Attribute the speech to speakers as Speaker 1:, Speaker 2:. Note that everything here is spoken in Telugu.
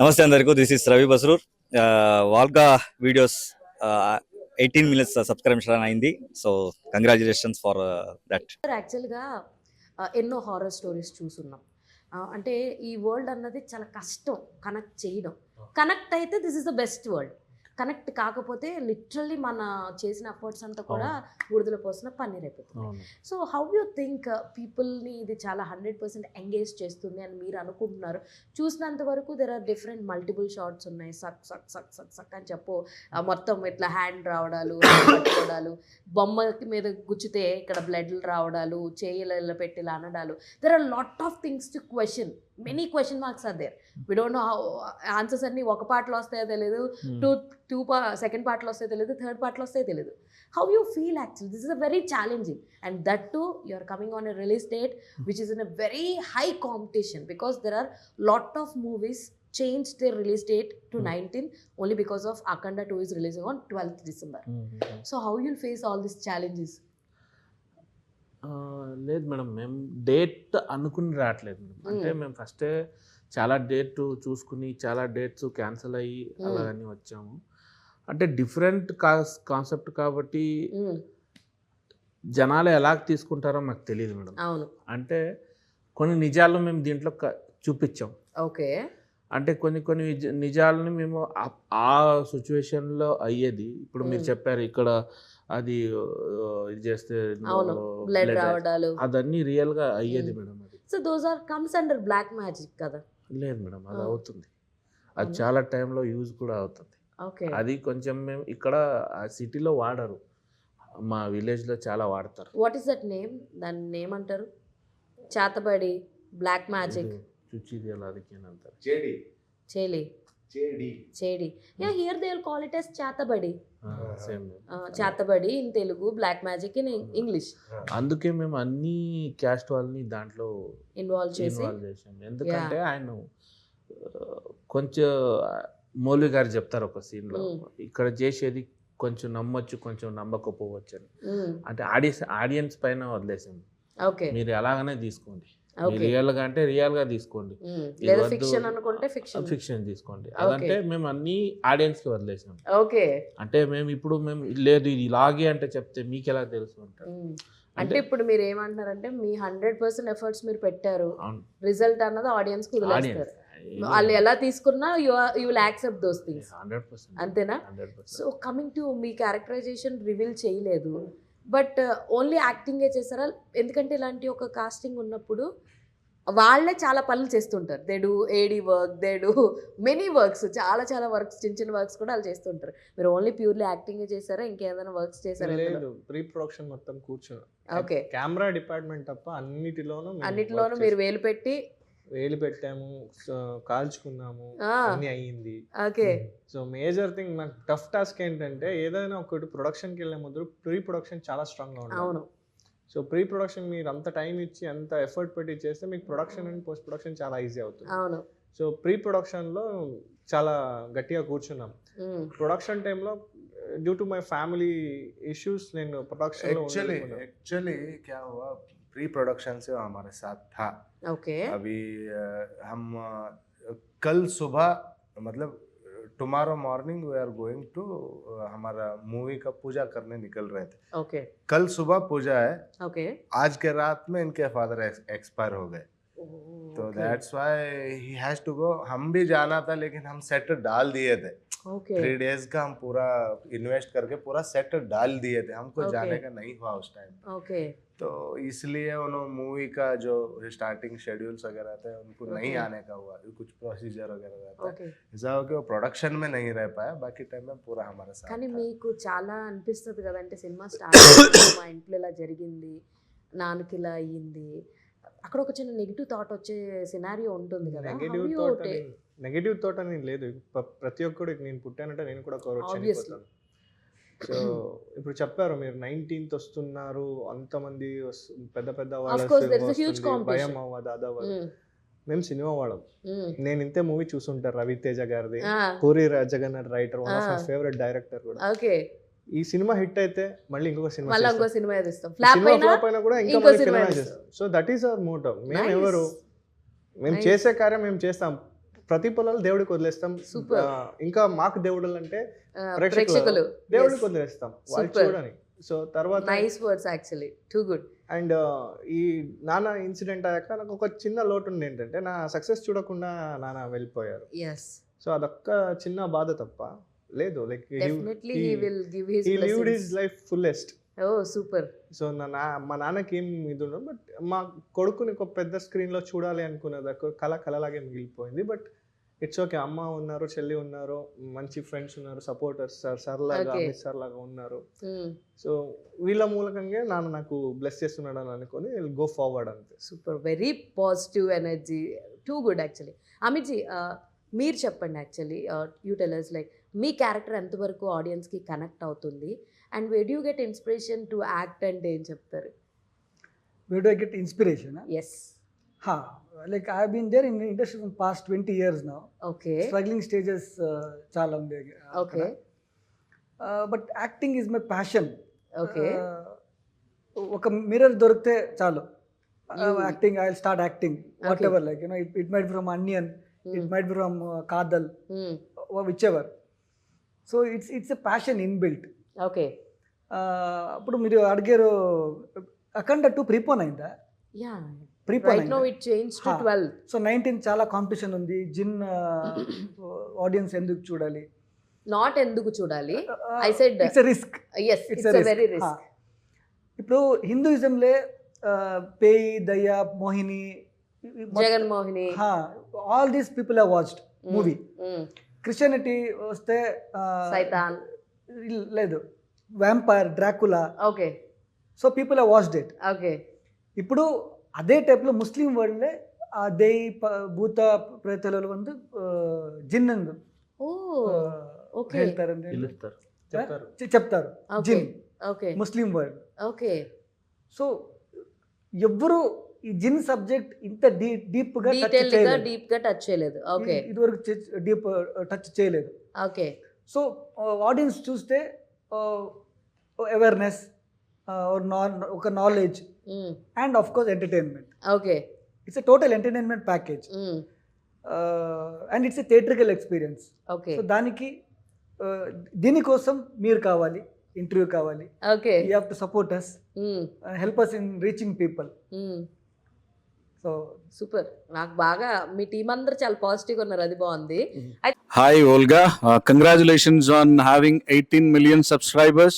Speaker 1: నమస్తే అందరికీ this is Ravi Basrur Volga videos eighteen minutes subscription అయింది. సో కంగ్రాచులేషన్స్ ఫర్ దట్
Speaker 2: యాక్చువల్గా ఎన్నో హారర్ స్టోరీస్ చూసున్నాం. అంటే ఈ వరల్డ్ అన్నది చాలా కష్టం కనెక్ట్ చేయడం. కనెక్ట్ అయితే this is the best world connect కాకపోతే లిటరల్లీ మన చేసిన ఎఫర్ట్స్ అంతా కూడా బూడిదలో పోసిన పన్నీర్ అయిపోతుంది. సో హౌ యూ థింక్ పీపుల్ని ఇది చాలా హండ్రెడ్ పర్సెంట్ ఎంగేజ్ చేస్తుంది అని మీరు అనుకుంటున్నారు? చూసినంత వరకు there are different multiple shorts ఉన్నాయి. సక్ సక్ సక్ సక్ సక్ అని చెప్పు. మొత్తం ఇట్లా హ్యాండ్ రావడాలు పట్టుకోవడాలు బొమ్మకి మీద గుచ్చితే ఇక్కడ బ్లడ్లు రావడాలు చేయిలలో పెట్టి అనడాలు there are lot of things to question many question marks are there we don't know how answers అన్ని ఒక పాటలో వస్తాయో తెలియదు టూ టూ పా సెకండ్ పార్ట్లో వస్తే తెలియదు థర్డ్ పార్ట్లో వస్తే తెలియదు how you feel actual this is a very challenging and that too you are coming on a release date which is in a very high competition because there are lot of movies change their release date to
Speaker 3: Hmm.
Speaker 2: 19 only because of Akanda 2 is releasing on 12th December. So how you'll face all these challenges?
Speaker 3: లేదు మేడం మేము డేట్ అనుకుని రావట్లేదు మేడం. అంటే. మేము. ఫస్టే చాలా డేట్ చూసుకుని చాలా డేట్స్ క్యాన్సిల్ అయ్యి. అలాగని వచ్చాము. అంటే డిఫరెంట్ కాన్సెప్ట్ కాబట్టి జనాలు ఎలా తీసుకుంటారో మాకు తెలియదు మేడం.
Speaker 2: అవును.
Speaker 3: అంటే కొన్ని నిజాలు మేము దీంట్లో చూపించాం.
Speaker 2: ఓకే.
Speaker 3: అంటే కొన్ని కొన్ని నిజ- నిజాలని మేము ఆ- సిచ్యువేషన్లో అయ్యేది. ఇప్పుడు మీరు. చెప్పారు ఇక్కడ అది ఇది చేస్తే
Speaker 2: బ్లడ్ రావడాలు.
Speaker 3: అదన్నీ రియల్గా అయ్యేది
Speaker 2: Mm.
Speaker 3: మేడం అది.
Speaker 2: So those are comes under black magic కదా.
Speaker 3: లేదు మేడం అది. అవుతుంది. అది? చాలా టైంలో యూజ్ కూడా అవుతుంది.
Speaker 2: ఓకే.
Speaker 3: అది కొంచెం మేము ఇక్కడ సిటీలో వాడరు. మా విలేజ్లో చాలా వాడతారు.
Speaker 2: వాట్ ఈస్ దట్ నేమ్ దాని నేమ్ అంటారు? చేతబడి బ్లాక్ మ్యాజిక్
Speaker 3: చుచ్చిది అలా అది అని అంటారు
Speaker 4: జేడి
Speaker 2: చేలి.
Speaker 4: జేడి
Speaker 2: చేడి. Yeah here they will call it as chetabadi
Speaker 3: same
Speaker 2: chetabadi in Telugu black magic in English
Speaker 3: అందుకే మేము అన్ని క్యాస్ట్ వాళ్ళని దాంట్లో
Speaker 2: ఇన్వాల్వ్ చేసి.
Speaker 3: ఎందుకంటే ఆయన కొంచెం మౌలి గారు చెప్తారు ఒక సీన్లో
Speaker 2: Mm.
Speaker 3: ఇక్కడ చేసేది కొంచెం నమ్మొచ్చు కొంచెం నమ్మకపోవచ్చు అని.
Speaker 2: Mm,
Speaker 3: అంటే ఆడియన్స్ ఆడియన్స్ పైన వదిలేసాం.
Speaker 2: ఓకే
Speaker 3: మీరు ఎలాగనే తీసుకోండి. రియల్గా అంటే రియల్గా తీసుకోండి.
Speaker 2: ఫిక్షన్ అనుకుంటే ఫిక్షన్.
Speaker 3: ఫిక్షన్ తీసుకోండి. అదంటే మేము అన్ని ఆడియన్స్కి వదిలేసాం.
Speaker 2: ఓకే.
Speaker 3: అంటే మేము ఇప్పుడు మేము లేదు ఇది ఇలాగే అంటే చెప్తే మీకు ఎలా తెలుసు అంటారు.
Speaker 2: అంటే ఇప్పుడు మీరు ఏమంటున్నారంటే మీ హండ్రెడ్ పర్సెంట్ ఎఫర్ట్స్ మీరు పెట్టారు. రిజల్ట్ అన్నది ఆడియన్స్. కి వదిలేస్తారు వాళ్ళు ఎలా తీసుకున్నా you you will accept
Speaker 3: those things.
Speaker 2: అంతేనా?
Speaker 3: So
Speaker 2: coming to me characterization reveal చేయలేదు. బట్ ఓన్లీ యాక్టింగే చేస్తారా? ఎందుకంటే ఇలాంటి ఒక కాస్టింగ్ ఉన్నప్పుడు వాళ్ళే చాలా పనులు చేస్తుంటారు. They do AD work they do many works చాలా చాలా వర్క్స్ చిన్న చిన్న వర్క్స్ కూడా వాళ్ళు చేస్తుంటారు. మీరు ఓన్లీ ప్యూర్లీ యాక్టింగే చేశారా ఇంకేదైనా వర్క్స్ చేశారా
Speaker 5: లేదు ప్రీ ప్రొడక్షన్ మొత్తం కూర్చో
Speaker 2: ఓకే
Speaker 5: కెమెరా డిపార్ట్మెంట్ తప్ప అన్నిటిలోనూ
Speaker 2: అన్నిటిలోనూ మీరు. వేలు పెట్టి
Speaker 5: వేలు పెట్టాము కాల్చుకున్నాము అన్ని అయ్యింది.
Speaker 2: ఓకే.
Speaker 5: సో మేజర్ థింగ్ నాకు టఫ్ టాస్క్ ఏంటంటే ఏదైనా ఒకటి ప్రొడక్షన్కి వెళ్ళే ముందు ప్రీ ప్రొడక్షన్ చాలా స్ట్రాంగ్గా
Speaker 2: ఉంటుంది
Speaker 5: సో ప్రీ ప్రొడక్షన్ మీరు అంత టైం ఇచ్చి అంత ఎఫర్ట్ పెట్టి చేస్తే మీకు ప్రొడక్షన్ అండ్ పోస్ట్ ప్రొడక్షన్ చాలా ఈజీ అవుతుంది. సో ప్రీ ప్రొడక్షన్లో చాలా గట్టిగా కూర్చున్నాం. ప్రొడక్షన్ టైంలో due to my family issues నేను
Speaker 4: production actually actually pre production से हमारे साथ था
Speaker 2: ओके
Speaker 4: okay. अभी हम कल सुबह मतलब tomorrow morning we are going to हमारा मूवी का पूजा करने निकल रहे थे
Speaker 2: ओके okay.
Speaker 4: कल सुबह पूजा है
Speaker 2: ओके okay.
Speaker 4: आज के रात में इनके फादर एक्सपायर हो गए oh. तो that's why he has to go हम भी जाना था लेकिन हम सेट डाल दिए थे
Speaker 2: ఓకే
Speaker 4: थ्री डेज का हम पूरा इन्वेस्ट करके पूरा सेट डाल दिए थे हमको
Speaker 2: Okay.
Speaker 4: जाने का नहीं हुआ उस टाइम
Speaker 2: ఓకే
Speaker 4: तो इसलिए उन्होंने मूवी का जो स्टार्टिंग शेड्यूल्स वगैरह थे उनको नहीं
Speaker 2: Okay.
Speaker 4: आने का हुआ कुछ प्रोसीजर वगैरह रहता है
Speaker 2: ఓకే
Speaker 4: ऐसा हो कि वो प्रोडक्शन में नहीं रह पाया बाकी टाइम में पूरा हमारे साथ
Speaker 2: కానీ
Speaker 4: था।
Speaker 2: మీకు చాలా అనిపిస్తుంది కదంటే సినిమా స్టార్ట్ మా ఇంట్లో ఇలా జరిగింది నాన్నకి ఇలా అయ్యింది అక్కడ ఒక చిన్న నెగిటివ్ థాట్ వచ్చే సినారియో ఉంటుంది కదా
Speaker 5: నెగటివ్ థాట్ నెగటివ్ థాట్ అని లేదు ప్ర- ప్రతి ఒక్కడు నేను పుట్టానంటే నేను కూడా. చనిపోతాను సో ఇప్పుడు చెప్పారు మీరు నైన్టీన్త్ వస్తున్నారు అంతమంది పెద్ద పెద్ద వాళ్ళ. భయం అవ్వదు అది అవ్వదు
Speaker 2: మ్మ్.
Speaker 5: సినిమా వాళ్ళం
Speaker 2: మ్మ్.
Speaker 5: నేను ఇంతే మూవీ చూసుంటారు రవితేజ గారిది Puri Jagannadh writer one of
Speaker 2: my.
Speaker 5: Favourite director కూడా
Speaker 2: ఓకే
Speaker 5: ఈ సినిమా హిట్ అయితే మళ్ళీ ఇంకొక సినిమా
Speaker 2: మళ్ళీ ఇంకో
Speaker 5: చేస్తాం.
Speaker 2: సినిమా ఫ్లాప్ అయినా
Speaker 5: అయినా కూడా ఇంకా
Speaker 2: సినిమా చేస్తాం.
Speaker 5: చేస్తాం. So that is our motto మేము. ఎవరు? మేము. చేసే కార్యం మేము చేస్తాం. ప్రతి పొలాలు దేవుడికి వదిలేస్తాం. ఇంకా మాకు దేవుడు అంటే ప్రేక్షకులు. దేవుడికి వదిలేస్తాం. వాళ్ళు. చూడని. సో తర్వాత
Speaker 2: nice words actually too good
Speaker 5: and ఈ నాన్న ఇన్సిడెంట్ అయ్యాక నాకు ఒక చిన్న లోటు ఉంది ఏంటంటే నా సక్సెస్ చూడకుండా నాన్న వెళ్ళిపోయారు. సో అదొక్క చిన్న బాధ తప్ప లేదు like
Speaker 2: definitely he will give his
Speaker 5: he lived his life fullest
Speaker 2: oh super
Speaker 5: so నా మా నాన్నకి ఏం ఇది ఉండదు బట్ మా కొడుకుని ఒక పెద్ద స్క్రీన్లో చూడాలి అనుకున్నది కళ కళలాగే మిగిలిపోయింది బట్ ఇట్స్ ఓకే అమ్మ ఉన్నారు చెల్లి ఉన్నారు మంచి ఫ్రెండ్స్ ఉన్నారు సపోర్టర్స్ సార్ సార్ లాగా. అమిత్ సార్ లాగా ఉన్నారు.
Speaker 2: Hmm.
Speaker 5: సో వీళ్ళ మూలకంగా నాన్న నాకు బ్లెస్ చేస్తున్నాడు అని అనుకొని గో ఫార్వర్డ్ అంతే.
Speaker 2: Super very positive energy too good actually Amitji మీరు చెప్పండి actually you tellers like me character ఎంతవరకు ఆడియన్స్కి కనెక్ట్ అవుతుంది? And where you get inspiration to act అంటే ఏం చెప్తారు?
Speaker 6: I get inspiration? Huh? Yes I've been there in the industry for past 20 years now. Okay stages uh, చాలా ఉంది
Speaker 2: okay
Speaker 6: but acting is my passion
Speaker 2: okay
Speaker 6: ఒక మిర్రర్ దొరికితే చాలు. Acting I
Speaker 2: start
Speaker 6: acting whatever like you know it it might from Anniyan it might
Speaker 2: from
Speaker 6: Kadhal. Whichever so it's it's a passion inbuilt.
Speaker 2: Okay.
Speaker 6: అప్పుడు మీరు అడిగారు అఖండ టూ ప్రీపోన్ అయిందా?
Speaker 2: Yeah. Prepone it change
Speaker 6: to.
Speaker 2: Twelve
Speaker 6: so nineteen చాలా కాంపిటీషన్ ఉంది. జిన్ ఆడియన్స్ ఎందుకు చూడాలి?
Speaker 2: నాట్ ఎందుకు చూడాలి? I said-
Speaker 6: it's
Speaker 2: risk
Speaker 6: yes
Speaker 2: it's very risk
Speaker 6: ఇప్పుడు హిందూయిజంలే పేయి దయ
Speaker 2: Mohini
Speaker 6: Jaganmohini. All these people have
Speaker 2: watched.
Speaker 6: Movie Christianity వస్తే లేదు. Vampire Dracula
Speaker 2: okay.
Speaker 6: So people are watch it
Speaker 2: okay.
Speaker 6: ఇప్పుడు அதே ముస్లిం முஸ்லீம் வேர்ல்டில் ఆ ப భూత ప్రేతల வந்து జిన్నందు
Speaker 3: వెళ్తారండి
Speaker 5: చెప్తారు.
Speaker 2: Jinn.
Speaker 6: Muslim world
Speaker 2: okay.
Speaker 6: So ఎవ్వరు ఈ జిన్ సబ్జెక్ట్ ఇంత డీప్ డీప్గా టచ్ చేయలేదు.
Speaker 2: డీప్గా టచ్ చేయలేదు ఓకే.
Speaker 6: ఇదివరకు డీప్ టచ్ చేయలేదు.
Speaker 2: ఓకే.
Speaker 6: సో ఆడియన్స్ చూస్తే అవేర్నెస్ ఒక knowledge and of course
Speaker 2: entertainment
Speaker 6: okay. It's total entertainment package and it's a theatrical experience
Speaker 2: okay.
Speaker 6: So దానికి దీనికోసం మీరు కావాలి ఇంటర్వ్యూ కావాలి.
Speaker 2: Okay.
Speaker 6: You have to support us help us in reaching people so
Speaker 2: super. నాకు బాగా మీ టీం అందరు చాలా పాజిటివ్ ఉన్నారు. అది బాగుంది.
Speaker 7: Hi Olga congratulations on having eighteen million subscribers